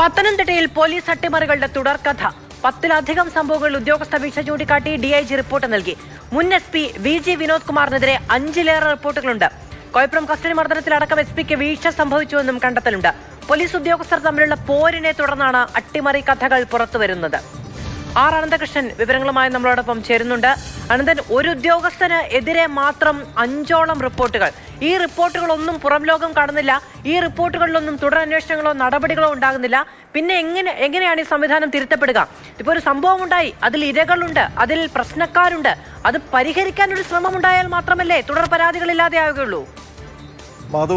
പത്തനംതിട്ടയിൽ പോലീസ് അട്ടിമറികളുടെ തുടർക്കഥ. പത്തിലധികം സംഭവങ്ങൾ ഉദ്യോഗസ്ഥ വീഴ്ച ചൂണ്ടിക്കാട്ടി ഡി ഐ ജി റിപ്പോർട്ട് നൽകി. മുൻ S P V G Vinod കുമാറിനെതിരെ അഞ്ചിലേറെ റിപ്പോർട്ടുകളുണ്ട്. കോയപ്പുറം കസ്റ്റഡി മർദ്ദനത്തിലടക്കം എസ് പിക്ക് വീഴ്ച സംഭവിച്ചുവെന്നും കണ്ടെത്തലുണ്ട്. പോലീസ് ഉദ്യോഗസ്ഥർ തമ്മിലുള്ള പോരിനെ തുടർന്നാണ് അട്ടിമറി കഥകൾ പുറത്തുവരുന്നത്. ആർ. അനന്തകൃഷ്ണൻ വിവരങ്ങളുമായി നമ്മളോടൊപ്പം ചേരുന്നുണ്ട്. അനന്തൻ ഒരു ഉദ്യോഗസ്ഥന് എതിരെ മാത്രം അഞ്ചോളം റിപ്പോർട്ടുകൾ. ഈ റിപ്പോർട്ടുകളൊന്നും പുറം ലോകം കാണുന്നില്ല. ഈ റിപ്പോർട്ടുകളിലൊന്നും തുടരന്വേഷണങ്ങളോ നടപടികളോ ഉണ്ടാകുന്നില്ല. പിന്നെ എങ്ങനെ എങ്ങനെയാണ് ഈ സംവിധാനം തിരുത്തപ്പെടുക? ഇപ്പോൾ ഒരു സംഭവം ഉണ്ടായി. അതിൽ ഇരകളുണ്ട് അതിൽ പ്രശ്നക്കാരുണ്ട്. അത് പരിഹരിക്കാൻ ഒരു ശ്രമം ഉണ്ടായാൽ മാത്രമല്ലേ തുടർ പരാതികളില്ലാതെ ആവുകയുള്ളൂ? മധു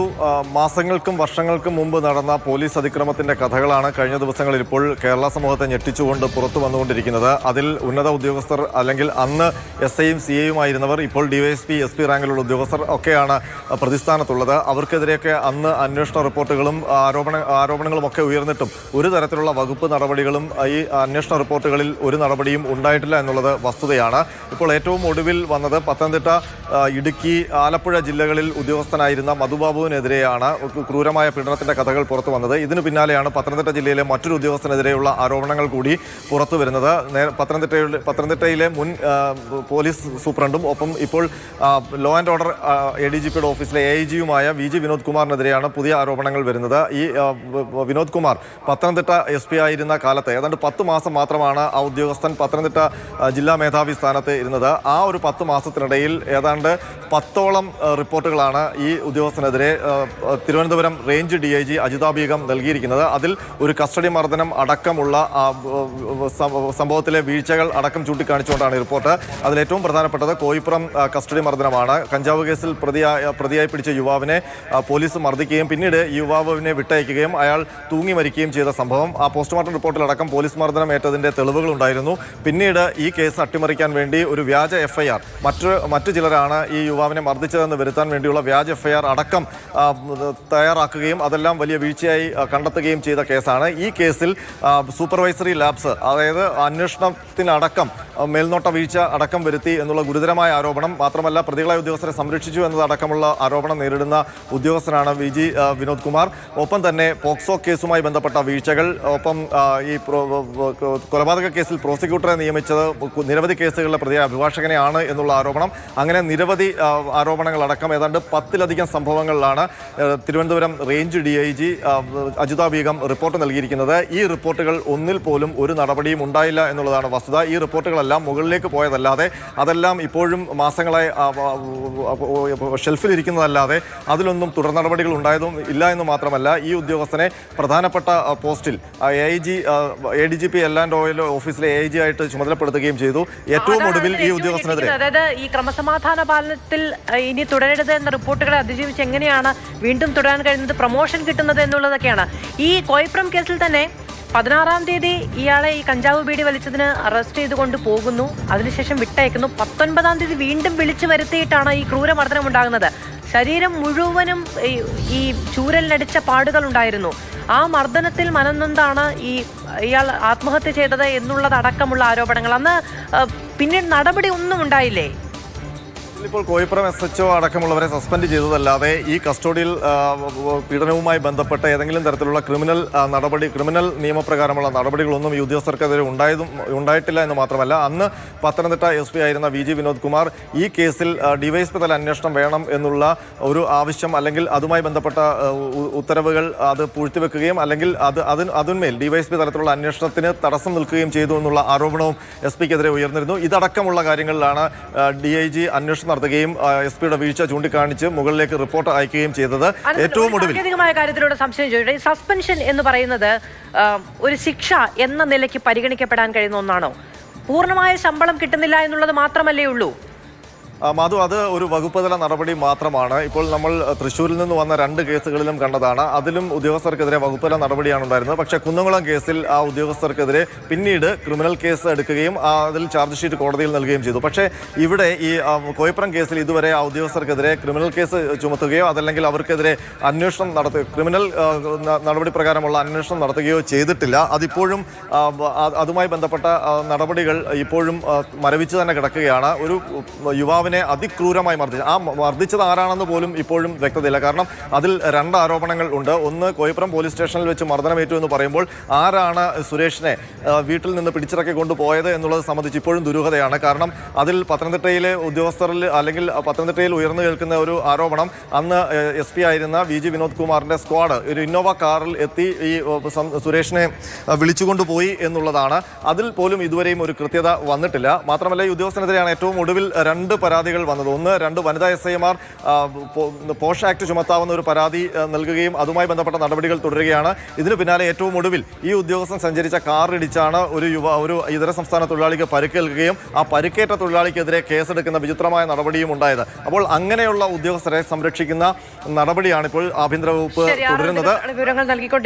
മാസങ്ങൾക്കും വർഷങ്ങൾക്കും മുമ്പ് നടന്ന പോലീസ് അതിക്രമത്തിന്റെ കഥകളാണ് കഴിഞ്ഞ ദിവസങ്ങളിൽ ഇപ്പോൾ കേരള സമൂഹത്തെ ഞെട്ടിച്ചുകൊണ്ട് പുറത്തു വന്നുകൊണ്ടിരിക്കുന്നത്. അതിൽ ഉന്നത ഉദ്യോഗസ്ഥർ അല്ലെങ്കിൽ അന്ന് എസ് ഐയും സി ഐയുമായിരുന്നവർ ഇപ്പോൾ ഡിവൈഎസ്പി എസ് പി റാങ്കിലുള്ള ഉദ്യോഗസ്ഥർ ഒക്കെയാണ് പ്രതിസ്ഥാനത്തുള്ളത്. അവർക്കെതിരെയൊക്കെ അന്ന് അന്വേഷണ റിപ്പോർട്ടുകളും ആരോപണ ആരോപണങ്ങളും ഒക്കെ ഉയർന്നിട്ടും ഒരു തരത്തിലുള്ള വകുപ്പ് നടപടികളും ഈ അന്വേഷണ റിപ്പോർട്ടുകളിൽ ഒരു നടപടിയും ഉണ്ടായിട്ടില്ല എന്നുള്ളത് വസ്തുതയാണ്. ഇപ്പോൾ ഏറ്റവും ഒടുവിൽ വന്നത് പത്തനംതിട്ട ഇടുക്കി ആലപ്പുഴ ജില്ലകളിൽ ഉദ്യോഗസ്ഥനായിരുന്ന മധുബാബുവിനെതിരെയാണ് ക്രൂരമായ പീഡനത്തിന്റെ കഥകൾ പുറത്തു വന്നത്. ഇതിനു പിന്നാലെയാണ് പത്തനംതിട്ട ജില്ലയിലെ മറ്റൊരു ഉദ്യോഗസ്ഥനെതിരെയുള്ള ആരോപണങ്ങൾ കൂടി പുറത്തു വരുന്നത്. പത്തനംതിട്ടയുടെ പത്തനംതിട്ടയിലെ മുൻ പോലീസ് സൂപ്രണ്ടും ഒപ്പം ഇപ്പോൾ law and order A D G പിയുടെ ഓഫീസിലെ എ ഐ ജിയുമായ വി ജി വിനോദ് കുമാറിനെതിരെയാണ് പുതിയ ആരോപണങ്ങൾ വരുന്നത്. ഈ വിനോദ് കുമാർ പത്തനംതിട്ട എസ് പി ആയിരുന്ന കാലത്ത് ഏതാണ്ട് പത്ത് മാസം മാത്രമാണ് ആ ഉദ്യോഗസ്ഥൻ പത്തനംതിട്ട ജില്ലാ മേധാവി സ്ഥാനത്ത് ഇരുന്നത്. ആ ഒരു പത്ത് മാസത്തിനിടയിൽ ഏതാണ്ട് പത്തോളം റിപ്പോർട്ടുകളാണ് ഈ ഉദ്യോഗസ്ഥനെതിരെ ആ, Thiruvananthapuram range D I G Ajitha നൽകിയിരിക്കുന്നത്. അതിൽ ഒരു കസ്റ്റഡി മർദ്ദനം അടക്കമുള്ള സംഭവത്തിലെ വീഴ്ചകൾ അടക്കം ചൂണ്ടിക്കാണിച്ചുകൊണ്ടാണ് റിപ്പോർട്ട്. അതിൽ ഏറ്റവും പ്രധാനപ്പെട്ടത് കോയിപ്പുറം കസ്റ്റഡി മർദ്ദനമാണ്. കഞ്ചാവ് കേസിൽ പ്രതിയായ പ്രതിയായി പിടിച്ച യുവാവിനെ പോലീസ് മർദ്ദിക്കുകയും പിന്നീട് യുവാവിനെ വിട്ടയക്കുകയും അയാൾ തൂങ്ങി മരിക്കുകയും ചെയ്ത സംഭവം. ആ പോസ്റ്റ്മോർട്ടം റിപ്പോർട്ടിലടക്കം പോലീസ് മർദ്ദനം ഏറ്റതിന്റെ തെളിവുകളുണ്ടായിരുന്നു. പിന്നീട് ഈ കേസ് അട്ടിമറിക്കാൻ വേണ്ടി ഒരു വ്യാജ എഫ്ഐആർ. മറ്റു മറ്റു ചിലരാണ് ഈ യുവാവിനെ മർദ്ദിച്ചതെന്ന് വരുത്താൻ വേണ്ടിയുള്ള വ്യാജ എഫ്ഐആർ അടക്കം ആ, തയ്യാറാക്കുകയും അതെല്ലാം വലിയ വീഴ്ചയായി കണ്ടെത്തുകയും ചെയ്ത കേസാണ്. ഈ കേസിൽ സൂപ്പർവൈസറി ലാബ്സ് അതായത് അന്വേഷണത്തിനടക്കം മേൽനോട്ട വീഴ്ച അടക്കം വരുത്തി എന്നുള്ള ഗുരുതരമായ ആരോപണം മാത്രമല്ല പ്രതികളായ ഉദ്യോഗസ്ഥരെ സംരക്ഷിച്ചു എന്നതടക്കമുള്ള ആരോപണം നേരിടുന്ന ഉദ്യോഗസ്ഥനാണ് വി ജി വിനോദ് കുമാർ. ഒപ്പം തന്നെ പോക്സോ കേസുമായി ബന്ധപ്പെട്ട വീഴ്ചകൾ ഒപ്പം ഈ കൊലപാതക കേസിൽ പ്രോസിക്യൂട്ടറെ നിയമിച്ചത് നിരവധി കേസുകളിലെ പ്രതിയായ അഭിഭാഷകനെയാണ് എന്നുള്ള ആരോപണം. അങ്ങനെ നിരവധി ആരോപണങ്ങളടക്കം ഏതാണ്ട് പത്തിലധികം സംഭവങ്ങളിലാണ് Thiruvananthapuram range D I G Ajitha Beegum report നൽകിയിരിക്കുന്നത്. ഈ റിപ്പോർട്ടുകൾ ഒന്നിൽ പോലും ഒരു നടപടിയും ഉണ്ടായില്ല എന്നുള്ളതാണ് വസ്തുത. ഈ റിപ്പോർട്ടുകളെല്ലാം മുകളിലേക്ക് പോയതല്ലാതെ അതെല്ലാം ഇപ്പോഴും മാസങ്ങളായി ഷെൽഫിലിരിക്കുന്നതല്ലാതെ അതിലൊന്നും തുടർ നടപടികൾ ഉണ്ടായതും ഇല്ല എന്ന് മാത്രമല്ല ഈ ഉദ്യോഗസ്ഥനെ പ്രധാനപ്പെട്ട പോസ്റ്റിൽ A I G A D G P L and oil ഓഫീസിലെ എ ഐ ജി ആയിട്ട് ചുമതലപ്പെടുത്തുകയും ചെയ്തു. ഏറ്റവും ഒടുവിൽ ഈ ഉദ്യോഗസ്ഥനെതിരെ. അതായത് ഈ ക്രമസമാധാന പാലനത്തിൽ ഇനി തുടരരുത് എന്ന റിപ്പോർട്ടുകളെ അതിജീവിച്ച് എങ്ങനെയാണ് വീണ്ടും തുടരാൻ കഴിയുന്നത് പ്രൊമോഷൻ കിട്ടുന്നത് എന്നുള്ളതൊക്കെയാണ്. ഈ കോയിപ്രം കേസിൽ തന്നെ പതിനാറാം തീയതി ഇയാളെ ഈ കഞ്ചാവ് ബീഡി വലിച്ചതിന് അറസ്റ്റ് ചെയ്തുകൊണ്ട് പോകുന്നു. അതിനുശേഷം വിട്ടയക്കുന്നു. പത്തൊൻപതാം തീയതി വീണ്ടും വിളിച്ചു വരുത്തിയിട്ടാണ് ഈ ക്രൂരമർദ്ദനം ഉണ്ടാകുന്നത്. ശരീരം മുഴുവനും ഈ- ചൂരലിനടിച്ച പാടുകൾ ഉണ്ടായിരുന്നു. ആ മർദ്ദനത്തിൽ മനന്നെന്താണ് ഈ ഇയാൾ ആത്മഹത്യ ചെയ്തത് എന്നുള്ളതടക്കമുള്ള ആരോപണങ്ങൾ. അന്ന് പിന്നീട് നടപടി ഒന്നും ഉണ്ടായില്ലേ? ഇപ്പോൾ കോയിപ്പുറം എസ് എച്ച് അടക്കമുള്ളവരെ സസ്പെൻഡ് ചെയ്തതല്ലാതെ ഈ കസ്റ്റഡിയിൽ പീഡനവുമായി ബന്ധപ്പെട്ട ഏതെങ്കിലും തരത്തിലുള്ള ക്രിമിനൽ നടപടി ക്രിമിനൽ നിയമപ്രകാരമുള്ള നടപടികളൊന്നും ഈ ഉദ്യോഗസ്ഥർക്കെതിരെ ഉണ്ടായതും ഉണ്ടായിട്ടില്ല എന്ന് മാത്രമല്ല അന്ന് പത്തനംതിട്ട എസ് പി ആയിരുന്ന വി ജി വിനോദ് കുമാർ ഈ കേസിൽ ഡിവൈഎസ്പി തല അന്വേഷണം വേണം എന്നുള്ള ഒരു ആവശ്യം അല്ലെങ്കിൽ അതുമായി ബന്ധപ്പെട്ട ഉത്തരവുകൾ അത് പൂഴ്ത്തിവെക്കുകയും അല്ലെങ്കിൽ അത് അതിന് അതിന്മേൽ ഡിവൈഎസ്പി തലത്തിലുള്ള അന്വേഷണത്തിന് തടസ്സം നിൽക്കുകയും ചെയ്തു എന്നുള്ള ആരോപണവും എസ് പിക്കെതിരെ ഉയർന്നിരുന്നു. ഇതടക്കമുള്ള കാര്യങ്ങളിലാണ് ഡി ഐ ജി അന്വേഷണം നടത്തുകയും എസ് പിയുടെ വീഴ്ച ചൂണ്ടിക്കാണിച്ച് മുകളിലേക്ക് റിപ്പോർട്ട് അയക്കുകയും ചെയ്തത് ഏറ്റവും ഒടുവിൽ. കാര്യത്തിലൂടെ സംശയം സസ്പെൻഷൻ എന്ന് പറയുന്നത് ഒരു ശിക്ഷ എന്ന നിലയ്ക്ക് പരിഗണിക്കപ്പെടാൻ കഴിയുന്ന ഒന്നാണോ? പൂർണമായ ശമ്പളം കിട്ടുന്നില്ല എന്നുള്ളത് മാത്രമല്ലേ ഉള്ളൂ. മാധു അത് ഒരു വകുപ്പ് തല നടപടി മാത്രമാണ്. ഇപ്പോൾ നമ്മൾ തൃശ്ശൂരിൽ നിന്ന് വന്ന രണ്ട് കേസുകളിലും കണ്ടതാണ്. അതിലും ഉദ്യോഗസ്ഥർക്കെതിരെ വകുപ്പ് തല നടപടിയാണ് ഉണ്ടായിരുന്നത്. പക്ഷേ കുന്നംകുളം കേസിൽ ആ ഉദ്യോഗസ്ഥർക്കെതിരെ പിന്നീട് ക്രിമിനൽ കേസ് എടുക്കുകയും അതിൽ ചാർജ് ഷീറ്റ് കോടതിയിൽ നൽകുകയും ചെയ്തു. പക്ഷേ ഇവിടെ ഈ കോയപ്പുറം കേസിൽ ഇതുവരെ ആ ഉദ്യോഗസ്ഥർക്കെതിരെ ക്രിമിനൽ കേസ് ചുമത്തുകയോ അതല്ലെങ്കിൽ അവർക്കെതിരെ അന്വേഷണം നടത്തുക ക്രിമിനൽ നടപടി പ്രകാരമുള്ള അന്വേഷണം നടത്തുകയോ ചെയ്തിട്ടില്ല. അതിപ്പോഴും അതുമായി ബന്ധപ്പെട്ട നടപടികൾ ഇപ്പോഴും മരവിച്ച് തന്നെ കിടക്കുകയാണ്. ഒരു യുവാവിനെ യുവാവിനെ അതിക്രൂരമായി മർദ്ദിച്ചു. ആ മർദ്ദിച്ചത് ആരാണെന്ന് പോലും ഇപ്പോഴും വ്യക്തതയില്ല. കാരണം അതിൽ രണ്ട് ആരോപണങ്ങൾ ഉണ്ട്. ഒന്ന് കോയപ്പുറം പോലീസ് സ്റ്റേഷനിൽ വെച്ച് മർദ്ദനമേറ്റു എന്ന് പറയുമ്പോൾ ആരാണ് സുരേഷിനെ വീട്ടിൽ നിന്ന് പിടിച്ചിറക്കി കൊണ്ടുപോയത് എന്നുള്ളത് സംബന്ധിച്ച് ഇപ്പോഴും ദുരൂഹതയാണ്. കാരണം അതിൽ പത്തനംതിട്ടയിലെ ഉദ്യോഗസ്ഥരിൽ അല്ലെങ്കിൽ പത്തനംതിട്ടയിൽ ഉയർന്നു കേൾക്കുന്ന ഒരു ആരോപണം അന്ന് എസ് പി ആയിരുന്ന വി ജി വിനോദ് കുമാറിന്റെ സ്ക്വാഡ് ഒരു ഇന്നോവ കാറിൽ എത്തി ഈ സുരേഷിനെ വിളിച്ചുകൊണ്ടുപോയി എന്നുള്ളതാണ്. അതിൽ പോലും ഇതുവരെയും ഒരു കൃത്യത വന്നിട്ടില്ല. മാത്രമല്ല ഈ ഉദ്യോഗസ്ഥനെതിരെയാണ് ഏറ്റവും ഒടുവിൽ രണ്ട് പരാതികൾ വന്നത്. ഒന്ന് രണ്ട് വനിതാ എസ് ഐമാർ പോഷ് ആക്ട് ചുമത്താവുന്ന ഒരു പരാതി നൽകുകയും അതുമായി ബന്ധപ്പെട്ട നടപടികൾ തുടരുകയാണ്. ഇതിന് പിന്നാലെ ഏറ്റവും ഒടുവിൽ ഈ ഉദ്യോഗസ്ഥൻ സഞ്ചരിച്ച കാർ ഇടിച്ചാണ് ഒരു യുവ ഒരു ഇതര സംസ്ഥാന തൊഴിലാളിക്ക് പരുക്കേൽക്കുകയും ആ പരുക്കേറ്റ തൊഴിലാളിക്കെതിരെ കേസെടുക്കുന്ന വിചിത്രമായ നടപടിയും ഉണ്ടായത്. അപ്പോൾ അങ്ങനെയുള്ള ഉദ്യോഗസ്ഥരെ സംരക്ഷിക്കുന്ന നടപടിയാണ് ഇപ്പോൾ ആഭ്യന്തര വകുപ്പ് തുടരുന്നത്. വിവരങ്ങൾ നൽകിക്കൊണ്ട്